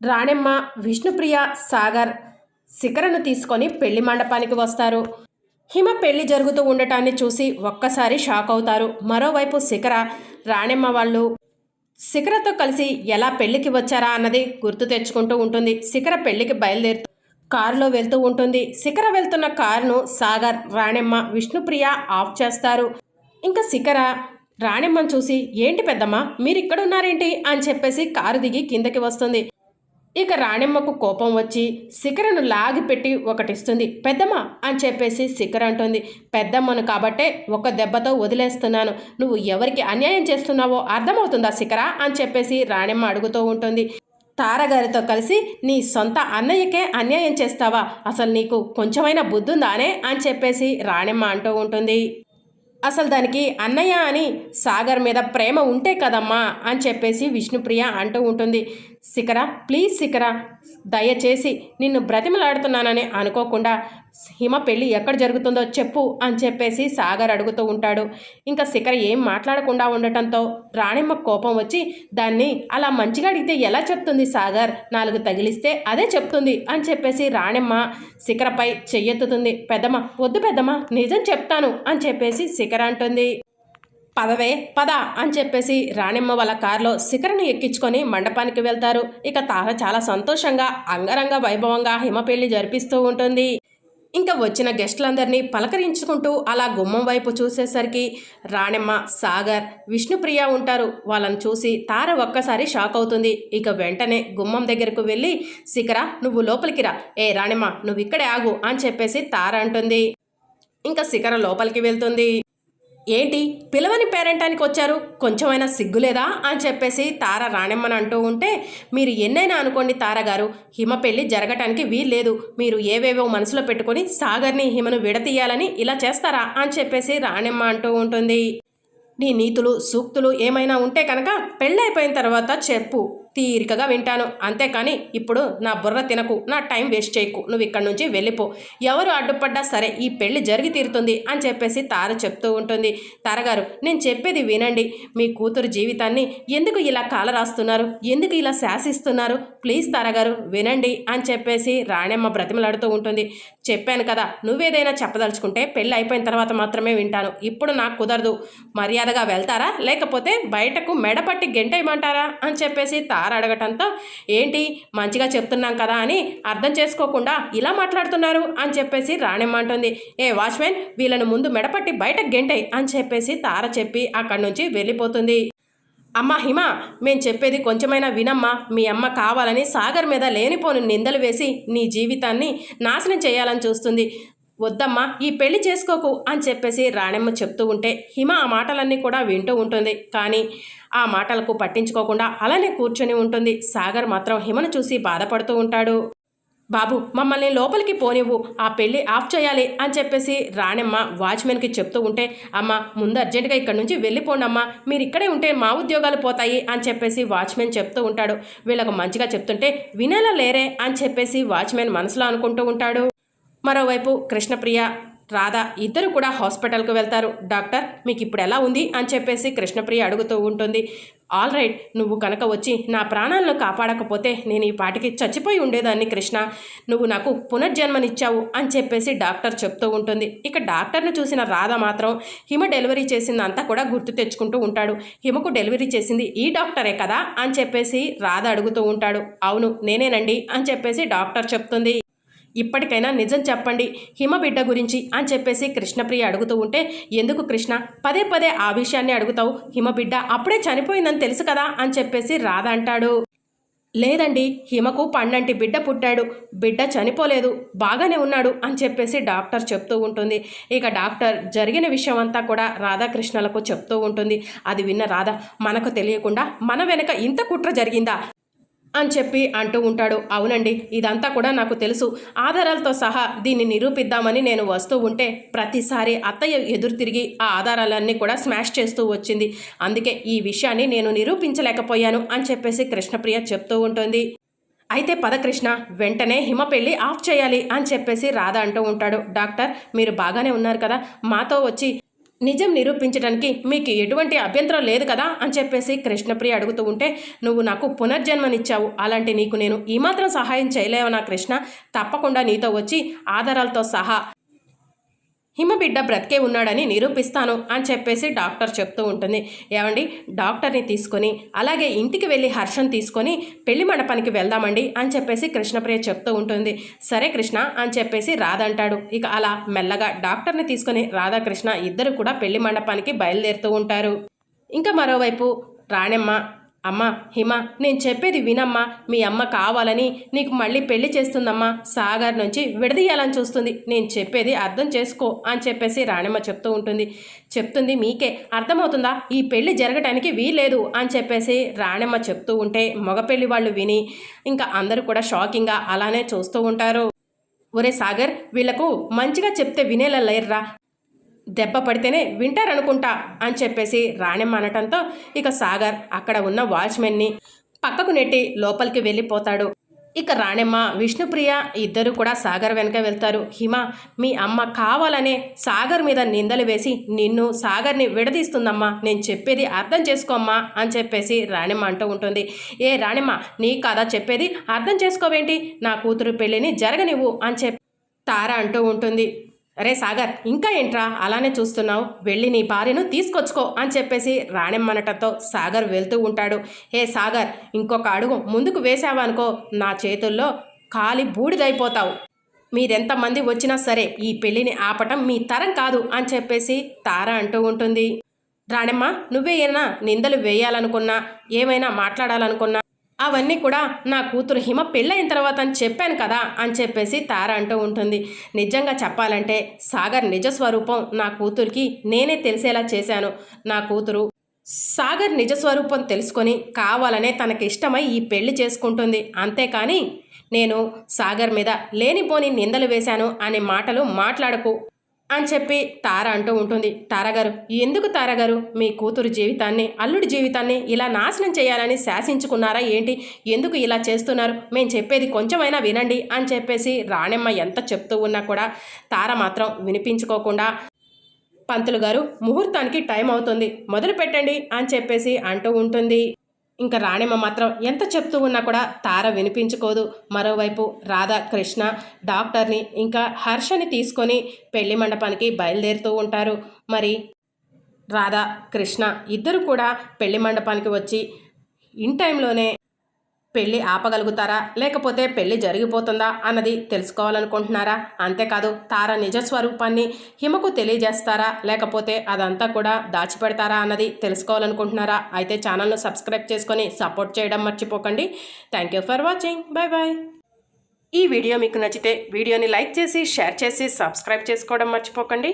రాణెమ్మ విష్ణుప్రియ సాగర్ శిఖరను తీసుకొని పెళ్ళి మండపానికి వస్తారు. హిమ పెళ్ళి జరుగుతూ ఉండటాన్ని చూసి ఒక్కసారి షాక్ అవుతారు. మరోవైపు శిఖర రాణెమ్మ వాళ్ళు శిఖరతో కలిసి ఎలా పెళ్ళికి వచ్చారా అన్నది గుర్తు తెచ్చుకుంటూ ఉంటుంది. శిఖర పెళ్ళికి బయలుదేరుతూ కారులో వెళ్తూ ఉంటుంది. శిఖర వెళ్తున్న కారును సాగర్ రాణెమ్మ విష్ణుప్రియ ఆఫ్ చేస్తారు. ఇంకా శిఖర రాణెమ్మను చూసి ఏంటి పెద్దమ్మ మీరు ఇక్కడ ఉన్నారేంటి అని చెప్పేసి కారు దిగి కిందకి వస్తుంది. ఇక రాణెమ్మకు కోపం వచ్చి శిఖరను లాగిపెట్టి ఒకటిస్తుంది. పెద్దమ్మ అని చెప్పేసి శిఖర అంటుంది. పెద్దమ్మను కాబట్టే ఒక దెబ్బతో వదిలేస్తున్నాను. నువ్వు ఎవరికి అన్యాయం చేస్తున్నావో అర్థమవుతుందా శిఖర? అని చెప్పేసి రాణెమ్మ అడుగుతూ ఉంటుంది. తారగారితో కలిసి నీ సొంత అన్నయ్యకే అన్యాయం చేస్తావా? అసలు నీకు కొంచెమైనా బుద్ధుందానే? అని చెప్పేసి రాణెమ్మ అంటూ ఉంటుంది. అసలు దానికి అన్నయ్య అని సాగర్ మీద ప్రేమ ఉంటే కదమ్మా? అని చెప్పేసి విష్ణుప్రియ అంటూ ఉంటుంది. శిఖర ప్లీజ్ శిఖర దయచేసి నిన్ను బ్రతిమలాడుతున్నానని అనుకోకుండా హిమ పెళ్ళి ఎక్కడ జరుగుతుందో చెప్పు అని చెప్పేసి సాగర్ అడుగుతూ ఉంటాడు. ఇంకా శిఖర ఏం మాట్లాడకుండా ఉండటంతో రాణిమ్మ కోపం వచ్చి దాన్ని అలా మంచిగా అడిగితే ఎలా చెప్తుంది సాగర్? నాలుగు తగిలిస్తే అదే చెప్తుంది అని చెప్పేసి రాణిమ్మ శిఖరపై చెయ్యెత్తుతుంది. పెద్దమ్మ వద్దు పెద్దమ్మ నిజం చెప్తాను అని చెప్పేసి శిఖర అంటుంది. పదవే పద అని చెప్పేసి రాణిమ్మ వాళ్ళ కారులో శిఖరని ఎక్కించుకొని మండపానికి వెళ్తారు. ఇక తార చాలా సంతోషంగా అంగరంగ వైభవంగా హిమ పెళ్ళి జరిపిస్తూ ఉంటుంది. ఇంకా వచ్చిన గెస్టులందరినీ పలకరించుకుంటూ అలా గుమ్మం వైపు చూసేసరికి రాణెమ్మ సాగర్ విష్ణుప్రియ ఉంటారు. వాళ్ళని చూసి తార ఒక్కసారి షాక్ అవుతుంది. ఇక వెంటనే గుమ్మం దగ్గరకు వెళ్ళి శిఖర నువ్వు లోపలికి రా. ఏ రాణెమ్మ నువ్వు ఇక్కడే ఆగు అని చెప్పేసి తార అంటుంది. ఇంకా శిఖర లోపలికి వెళ్తుంది. ఏంటి? పిలవని పేరెంటానికి వచ్చారు? కొంచెమైనా సిగ్గులేదా? అని చెప్పేసి తార రాణెమ్మని అంటూ ఉంటే మీరు ఎన్నైనా అనుకోండి తార గారు హిమ పెళ్ళి జరగటానికి వీల్లేదు. మీరు ఏవేవో మనసులో పెట్టుకొని సాగర్ని హిమను విడతీయాలని ఇలా చేస్తారా? అని చెప్పేసి రాణెమ్మ అంటూ ఉంటుంది. నీ నీతులు సూక్తులు ఏమైనా ఉంటే కనుక పెళ్ళైపోయిన తర్వాత చెప్పు. తీరికగా వింటాను. అంతేకాని ఇప్పుడు నా బుర్ర తినకు నా టైం వేస్ట్ చేయకు నువ్వు ఇక్కడి నుంచి వెళ్ళిపో. ఎవరు అడ్డుపడ్డా సరే ఈ పెళ్ళి జరిగి తీరుతుంది అని చెప్పేసి తార చెప్తూ ఉంటుంది. తారగారు నేను చెప్పేది వినండి. మీ కూతురు జీవితాన్ని ఎందుకు ఇలా కాలరాస్తున్నారు ఎందుకు ఇలా శాసిస్తున్నారు? ప్లీజ్ తారగారు వినండి అని చెప్పేసి రాణెమ్మ బ్రతిమలాడుతూ ఉంటుంది. చెప్పాను కదా నువ్వేదైనా చెప్పదలుచుకుంటే పెళ్ళి అయిపోయిన తర్వాత మాత్రమే వింటాను. ఇప్పుడు నాకు కుదరదు. మర్యాదగా వెళ్తారా? లేకపోతే బయటకు మెడపట్టి గెంటేయమంటారా? అని చెప్పేసి తార అడగటంతో ఏంటి? మంచిగా చెప్తున్నాం కదా అని అర్థం చేసుకోకుండా ఇలా మాట్లాడుతున్నారు అని చెప్పేసి రాణిమ్మంటుంది ఏ వాచ్మెన్ వీళ్ళను ముందు మెడపట్టి బయట గెంటాయి అని చెప్పేసి తార చెప్పి అక్కడి నుంచి వెళ్ళిపోతుంది. అమ్మ హిమ మేం చెప్పేది కొంచెమైనా వినమ్మా. మీ అమ్మ కావాలని సాగర్ మీద లేనిపోని నిందలు వేసి నీ జీవితాన్ని నాశనం చేయాలని చూస్తుంది. వద్దమ్మా ఈ పెళ్ళి చేసుకోకు అని చెప్పేసి రాణెమ్మ చెప్తూ ఉంటే హిమ ఆ మాటలన్నీ కూడా వింటూ ఉంటుంది. కానీ ఆ మాటలకు పట్టించుకోకుండా అలానే కూర్చొని ఉంటుంది. సాగర్ మాత్రం హిమను చూసి బాధపడుతూ ఉంటాడు. బాబు మమ్మల్ని లోపలికి పోనివ్వు ఆ పెళ్ళి ఆఫ్ చేయాలి అని చెప్పేసి రాణెమ్మ వాచ్మెన్కి చెప్తూ ఉంటే అమ్మ ముందు అర్జెంటుగా ఇక్కడ నుంచి వెళ్ళిపోండమ్మా మీరు ఇక్కడే ఉంటే మా ఉద్యోగాలు పోతాయి అని చెప్పేసి వాచ్మెన్ చెప్తూ ఉంటాడు. వీళ్ళకు మంచిగా చెప్తుంటే వినేలా లేరే అని చెప్పేసి వాచ్మెన్ మనసులో అనుకుంటూ ఉంటాడు. మరోవైపు కృష్ణప్రియ రాధ ఇద్దరు కూడా హాస్పిటల్కు వెళ్తారు. డాక్టర్ మీకు ఇప్పుడు ఎలా ఉంది? అని చెప్పేసి కృష్ణప్రియ అడుగుతూ ఉంటుంది. ఆల్ రైట్ నువ్వు కనుక వచ్చి నా ప్రాణాలను కాపాడకపోతే నేను ఈ పాటికి చచ్చిపోయి ఉండేదాన్ని కృష్ణ. నువ్వు నాకు పునర్జన్మనిచ్చావు అని చెప్పేసి డాక్టర్ చెప్తూ ఉంటుంది. ఇక డాక్టర్ను చూసిన రాధ మాత్రం హిమ డెలివరీ చేసిందంతా కూడా గుర్తు తెచ్చుకుంటూ ఉంటాడు. హిమకు డెలివరీ చేసింది ఈ డాక్టరే కదా? అని చెప్పేసి రాధ అడుగుతూ ఉంటాడు. అవును నేనేనండి అని చెప్పేసి డాక్టర్ చెప్తుంది. ఇప్పటికైనా నిజం చెప్పండి హిమ బిడ్డ గురించి అని చెప్పేసి కృష్ణప్రియ అడుగుతూ ఉంటే ఎందుకు కృష్ణ? పదే పదే ఆ విషయాన్ని అడుగుతావు హిమ బిడ్డ అప్పుడే చనిపోయిందని తెలుసు కదా అని చెప్పేసి రాధ అంటాడు. లేదండి హిమకు పండంటి బిడ్డ పుట్టాడు బిడ్డ చనిపోలేదు బాగానే ఉన్నాడు అని చెప్పేసి డాక్టర్ చెప్తూ ఉంటుంది. ఇక డాక్టర్ జరిగిన విషయం అంతా కూడా రాధాకృష్ణలకు చెప్తూ ఉంటుంది. అది విన్న రాధ మనకు తెలియకుండా మన వెనక ఇంత కుట్ర జరిగిందా? అని చెప్పి అంటూ ఉంటాడు. అవునండి ఇదంతా కూడా నాకు తెలుసు. ఆధారాలతో సహా దీన్ని నిరూపిద్దామని నేను వస్తూ ఉంటే ప్రతిసారి అత్తయ్య ఎదురు తిరిగి ఆ ఆధారాలన్నీ కూడా స్మాష్ చేస్తూ వచ్చింది. అందుకే ఈ విషయాన్ని నేను నిరూపించలేకపోయాను అని చెప్పేసి కృష్ణప్రియ చెప్తూ ఉంటుంది. అయితే పదకృష్ణ వెంటనే హిమ పెళ్ళి ఆఫ్ చేయాలి అని చెప్పేసి రాధ అంటూ ఉంటాడు. డాక్టర్ మీరు బాగానే ఉన్నారు కదా? మాతో వచ్చి నిజం నిరూపించడానికి మీకు ఎటువంటి అభ్యంతరం లేదు కదా అని చెప్పేసి కృష్ణప్రియ అడుగుతూ ఉంటే నువ్వు నాకు పునర్జన్మనిచ్చావు. అలాంటి నీకు నేను ఈ మాత్రం సహాయం చేయలేవనా కృష్ణ? తప్పకుండా నీతో వచ్చి ఆధారాలతో సహా హిమబిడ్డ బ్రతికే ఉన్నాడని నిరూపిస్తాను అని చెప్పేసి డాక్టర్ చెప్తూ ఉంటుంది. ఏమండి? డాక్టర్ని తీసుకొని అలాగే ఇంటికి వెళ్ళి హర్షం తీసుకొని పెళ్ళి మండపానికి వెళ్దామండి అని చెప్పేసి కృష్ణప్రియ చెప్తూ ఉంటుంది. సరే కృష్ణ అని చెప్పేసి రాధంటాడు ఇక అలా మెల్లగా డాక్టర్ని తీసుకొని రాధాకృష్ణ ఇద్దరు కూడా పెళ్ళి మండపానికి బయలుదేరుతూ ఉంటారు. ఇంకా మరోవైపు రాణెమ్మ అమ్మా హిమ నేను చెప్పేది వినమ్మా. మీ అమ్మ కావాలని నీకు మళ్ళీ పెళ్ళి చేస్తుందమ్మా. సాగర్ నుంచి విడదీయాలని చూస్తుంది. నేను చెప్పేది అర్థం చేసుకో అని చెప్పేసి రాణిమ్మ చెప్తూ ఉంటుంది. చెప్తుంది మీకే. అర్థమవుతుందా? ఈ పెళ్ళి జరగటానికి వీలేదు అని చెప్పేసి రాణిమ్మ చెప్తూ ఉంటే మగపెళ్ళి వాళ్ళు విని ఇంకా అందరూ కూడా షాకింగ్గా అలానే చూస్తూ ఉంటారు. ఒరే సాగర్ వీళ్ళకు మంచిగా చెప్తే వినేలా లేర్రా. దెబ్బ పడితేనే వింటారనుకుంటా అని చెప్పేసి రాణెమ్మ అనటంతో ఇక సాగర్ అక్కడ ఉన్న వాచ్మెన్ని పక్కకు నెట్టి లోపలికి వెళ్ళిపోతాడు. ఇక రాణెమ్మ విష్ణుప్రియ ఇద్దరు కూడా సాగర్ వెనక వెళ్తారు. హిమ మీ అమ్మ కావాలనే సాగర్ మీద నిందలు వేసి నిన్ను సాగర్ని విడదీస్తుందమ్మా నేను చెప్పేది అర్థం చేసుకోమ్మా అని చెప్పేసి రాణెమ్మ అంటూ ఉంటుంది. ఏ రాణెమ్మ నీ కాదా చెప్పేది అర్థం చేసుకోవేంటి? నా కూతురు పెళ్ళిని జరగనివ్వు అని చెప్పి తార అంటూ ఉంటుంది. అరే సాగర్ ఇంకా ఏంట్రా? అలానే చూస్తున్నావు. వెళ్ళి నీ భార్యను తీసుకొచ్చుకో అని చెప్పేసి రాణెమ్మనటంతో సాగర్ వెళ్తూ ఉంటాడు. హే సాగర్ ఇంకొక అడుగు ముందుకు వేసావనుకో నా చేతుల్లో కాలి బూడిదైపోతావు. మీరెంతమంది వచ్చినా సరే ఈ పెళ్ళిని ఆపటం మీ తరం కాదు అని చెప్పేసి తార అంటూ ఉంటుంది. రాణెమ్మ నువ్వే ఏమైనా నిందలు వేయాలనుకున్నా ఏమైనా మాట్లాడాలనుకున్నా? అవన్నీ కూడా నా కూతురు హిమ పెళ్ళైన తర్వాత అని చెప్పాను కదా అని చెప్పేసి తార అంటూ ఉంటుంది. నిజంగా చెప్పాలంటే సాగర్ నిజ స్వరూపం నా కూతురికి నేనే తెలిసేలా చేశాను. నా కూతురు సాగర్ నిజ స్వరూపం తెలుసుకొని కావాలనే తనకిష్టమై ఈ పెళ్ళి చేసుకుంటుంది. అంతేకాని నేను సాగర్ మీద లేనిపోని నిందలు వేశాను అనే మాటలు మాట్లాడకు. అని చెప్పి తార అంటూ ఉంటుంది. తారగారు ఎందుకు తారాగారు మీ కూతురు జీవితాన్ని అల్లుడి జీవితాన్ని ఇలా నాశనం చేయాలని శాసించుకున్నారా ఏంటి? ఎందుకు ఇలా చేస్తున్నారు? మేము చెప్పేది కొంచెమైనా వినండి అని చెప్పేసి రాణెమ్మ ఎంత చెప్తూ ఉన్నా కూడా తార మాత్రం వినిపించుకోకుండా పంతులు గారు ముహూర్తానికి టైం అవుతుంది. మొదలు పెట్టండి అని చెప్పేసి అంటూ ఉంటుంది. ఇంకా రాణిమ మాత్రం ఎంత చెప్తూ ఉన్నా కూడా తార వినిపించుకోదు. మరోవైపు రాధా కృష్ణ డాక్టర్ని ఇంకా హర్షని తీసుకొని పెళ్ళి మండపానికి బయలుదేరుతూ ఉంటారు. మరి రాధా కృష్ణ ఇద్దరు కూడా పెళ్ళి మండపానికి వచ్చి ఇన్ టైంలోనే పెళ్ళి ఆపగలుగుతారా? లేకపోతే పెళ్ళి జరిగిపోతుందా? అన్నది తెలుసుకోవాలనుకుంటున్నారా? అంతేకాదు తార నిజ స్వరూపాన్ని హిమకు తెలియజేస్తారా? లేకపోతే అదంతా కూడా దాచిపెడతారా? అన్నది తెలుసుకోవాలనుకుంటున్నారా? అయితే ఛానల్ను సబ్స్క్రైబ్ చేసుకొని సపోర్ట్ చేయడం మర్చిపోకండి. Thank you for watching bye bye ఈ వీడియో మీకు నచ్చితే వీడియోని లైక్ చేసి షేర్ చేసి సబ్స్క్రైబ్ చేసుకోవడం మర్చిపోకండి.